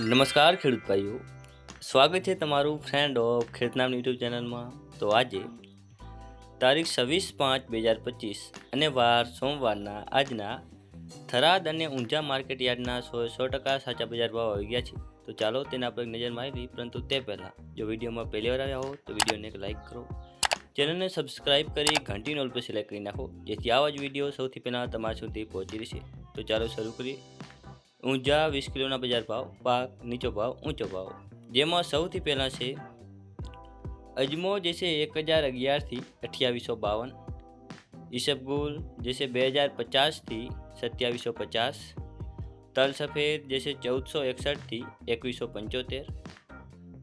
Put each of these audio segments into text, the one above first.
નમસ્કાર ખેડૂત ભાઈઓ. સ્વાગત છે તમારું ફ્રેન્ડ ઓફ ખેતનામ યુટ્યુબ ચેનલમાં. તો આજે તારીખ છવ્વીસ પાંચ બે હજાર પચીસ અને વાર સોમવારના આજના થરાદ અને ઊંઝા માર્કેટ યાર્ડના સો સો ટકા સાચા બજાર ભાવ આવી ગયા છે. તો ચાલો તેના પર એક નજર મારી પરંતુ તે પહેલાં, જો વિડીયોમાં પહેલી વાર આવ્યા હો, તો વિડીયોને એક લાઇક કરો. ચેનલને સબસ્ક્રાઇબ કરી, ઘંટી નોલ પર સિલેક્ટ કરી નાખો, જેથી આવા જ વીડિયો સૌથી પહેલાં તમારા સુધી પહોંચી રહેશે. તો ચાલો શરૂ કરીએ. ઊંઝા વીસ કિલોના બજાર ભાવ, પાક, નીચો ભાવ, ઊંચો ભાવ. જેમાં સૌથી પહેલાં છે અજમો, જે છે એક હજાર અગિયારથી અઠ્યાવીસો બાવન. ઈસબગુલ જે છે બે હજાર પચાસથી સત્યાવીસો પચાસ. તલ સફેદ, જે છે ચૌદસો એકસઠથી એકવીસો પંચોતેર.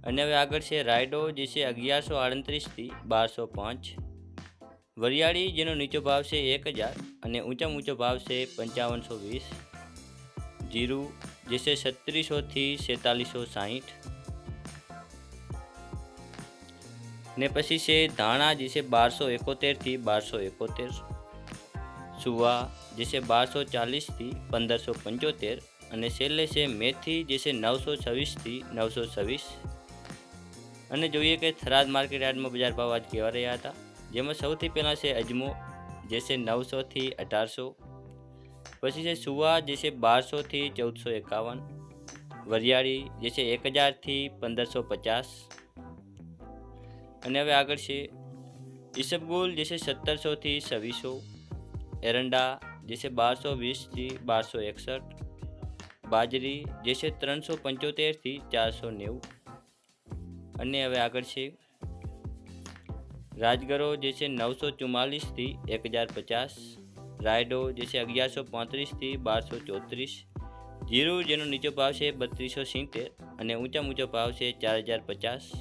અને હવે આગળ છે રાયડો, જે છે અગિયારસો આડત્રીસથી બારસો પાંચ. વરિયાળી, જેનો નીચો ભાવ છે એક હજાર અને ઊંચામાં ઊંચો ભાવ છે પંચાવનસો વીસ. જીરું, જે છે છત્રીસોથી સેતાલીસો સાહીઠ ને પછી છે ધાણા, જે છે બારસો એકોતેરથી બારસો એકોતેર. સુવા, જે છે બારસો ચાલીસથી પંદરસો પંચોતેર. અને છેલ્લે છે મેથી, જે છે નવસો છવ્વીસથી નવસો છવ્વીસ. અને જોઈએ કે થરાદ માર્કેટ યાર્ડમાં બજાર ભાવ આજ કેવા રહ્યા હતા? જેમાં સૌથી પહેલાં છે અજમો, જે છે નવસોથી અઢારસો. પછી છે સુવા, જે છે બારસોથી ચૌદસો એકાવન. વરિયાળી, જે છે એક હજારથી પંદરસો પચાસ. અને હવે આગળ છે ઈસબગુલ જે છે સત્તરસોથી છવ્વીસો. એરંડા, જે છે બારસો વીસથી બારસો એકસઠ. બાજરી, જે છે ત્રણસો પંચોતેરથી ચારસો નેવું. અને હવે આગળ છે રાજગરો, જે છે નવસો ચુમ્માલીસથી એક હજાર પચાસ. રાયડો જે છે અગિયારસો પાંત્રીસથી બારસો ચોત્રીસ. જીરું જેનો નીચો ભાવ છે બત્રીસો સિત્તેર અને ઊંચા ઊંચો ભાવ છે ચાર હજાર પચાસ.